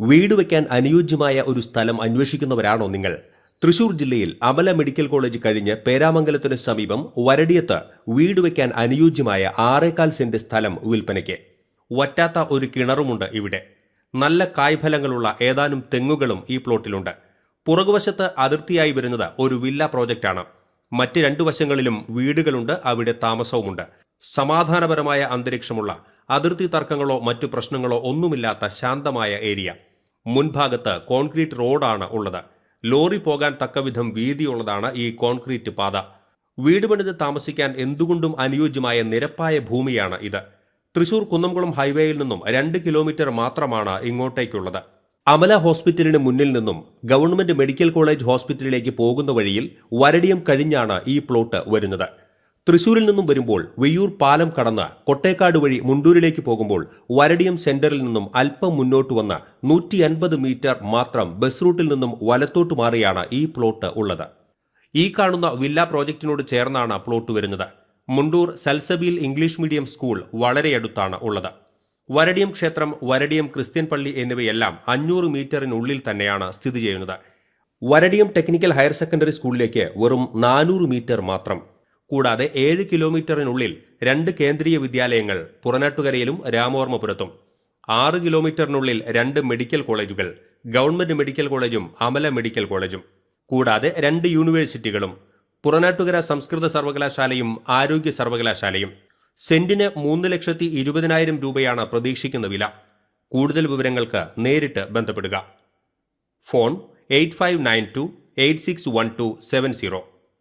വീട് വയ്ക്കാൻ അനുയോജ്യമായ ഒരു സ്ഥലം അന്വേഷിക്കുന്നവരാണോ നിങ്ങൾ? തൃശൂർ ജില്ലയിൽ അമല മെഡിക്കൽ കോളേജ് കഴിഞ്ഞ് പേരാമംഗലത്തിന് സമീപം വരടിയത്ത് വീട് വയ്ക്കാൻ അനുയോജ്യമായ ആറേകാൽ സെന്റ് സ്ഥലം വിൽപ്പനയ്ക്ക്. വറ്റാത്ത ഒരു കിണറുമുണ്ട് ഇവിടെ. നല്ല കായ്ഫലങ്ങളുള്ള ഏതാനും തെങ്ങുകളും ഈ പ്ലോട്ടിലുണ്ട്. പുറകുവശത്ത് അതിർത്തിയായി വരുന്നത് ഒരു വില്ല പ്രോജക്റ്റാണ്. മറ്റ് രണ്ടു വശങ്ങളിലും വീടുകളുണ്ട് അവിടെ താമസവുമുണ്ട്. സമാധാനപരമായ അന്തരീക്ഷമുള്ള അതിർത്തി തർക്കങ്ങളോ മറ്റു പ്രശ്നങ്ങളോ ഒന്നുമില്ലാത്ത ശാന്തമായ ഏരിയ. മുൻഭാഗത്ത് കോൺക്രീറ്റ് റോഡാണ് ഉള്ളത്. ലോറി പോകാൻ തക്കവിധം വീതിയുള്ളതാണ് ഈ കോൺക്രീറ്റ് പാത. വീട് പണിത് താമസിക്കാൻ എന്തുകൊണ്ടും അനുയോജ്യമായ നിരപ്പായ ഭൂമിയാണ് ഇത്. തൃശൂർ കുന്നംകുളം ഹൈവേയിൽ നിന്നും രണ്ട് കിലോമീറ്റർ മാത്രമാണ് ഇങ്ങോട്ടേക്കുള്ളത്. അമല ഹോസ്പിറ്റലിന് മുന്നിൽ നിന്നും ഗവൺമെന്റ് മെഡിക്കൽ കോളേജ് ഹോസ്പിറ്റലിലേക്ക് പോകുന്ന വഴിയിൽ വരടിയം കഴിഞ്ഞാണ് ഈ പ്ലോട്ട് വരുന്നത്. തൃശൂരിൽ നിന്നും വരുമ്പോൾ വെയ്യൂർ പാലം കടന്ന് കൊട്ടേക്കാട് വഴി മുണ്ടൂരിലേക്ക് പോകുമ്പോൾ വരടിയം സെന്ററിൽ നിന്നും അല്പം മുന്നോട്ട് വന്ന് നൂറ്റി അൻപത് മീറ്റർ മാത്രം ബസ് റൂട്ടിൽ നിന്നും വലത്തോട്ട് മാറിയാണ് ഈ പ്ലോട്ട് ഉള്ളത്. ഈ കാണുന്ന വില്ലാ പ്രോജക്റ്റിനോട് ചേർന്നാണ് പ്ലോട്ട് വരുന്നത്. Mundur Salsabeel English medium school വളരെ അടുത്താണ് ഉള്ളത്. വരടിയം ക്ഷേത്രം വരടിയം ക്രിസ്ത്യൻ പള്ളി എന്നിവയെല്ലാം അഞ്ഞൂറ് മീറ്ററിനുള്ളിൽ തന്നെയാണ് സ്ഥിതി ചെയ്യുന്നത്. വരടിയം ടെക്നിക്കൽ ഹയർ സെക്കൻഡറി സ്കൂളിലേക്ക് വെറും നാനൂറ് മീറ്റർ മാത്രം കൂടാതെ ഏഴ് കിലോമീറ്ററിനുള്ളിൽ രണ്ട് കേന്ദ്രീയ വിദ്യാലയങ്ങൾ പുറനാട്ടുകരയിലും രാമവർമ്മപുരത്തും. ആറ് കിലോമീറ്ററിനുള്ളിൽ രണ്ട് മെഡിക്കൽ കോളേജുകൾ ഗവൺമെന്റ് മെഡിക്കൽ കോളേജും അമല മെഡിക്കൽ കോളേജും. കൂടാതെ രണ്ട് യൂണിവേഴ്സിറ്റികളും പുറനാട്ടുകര സംസ്കൃത സർവകലാശാലയും ആരോഗ്യ സർവകലാശാലയും. സെന്റിന് മൂന്ന് ലക്ഷത്തി ഇരുപതിനായിരം രൂപയാണ് പ്രതീക്ഷിക്കുന്ന വില. കൂടുതൽ വിവരങ്ങൾക്ക് നേരിട്ട് ബന്ധപ്പെടുക. Phone eight five nine two eight six one two seven zero.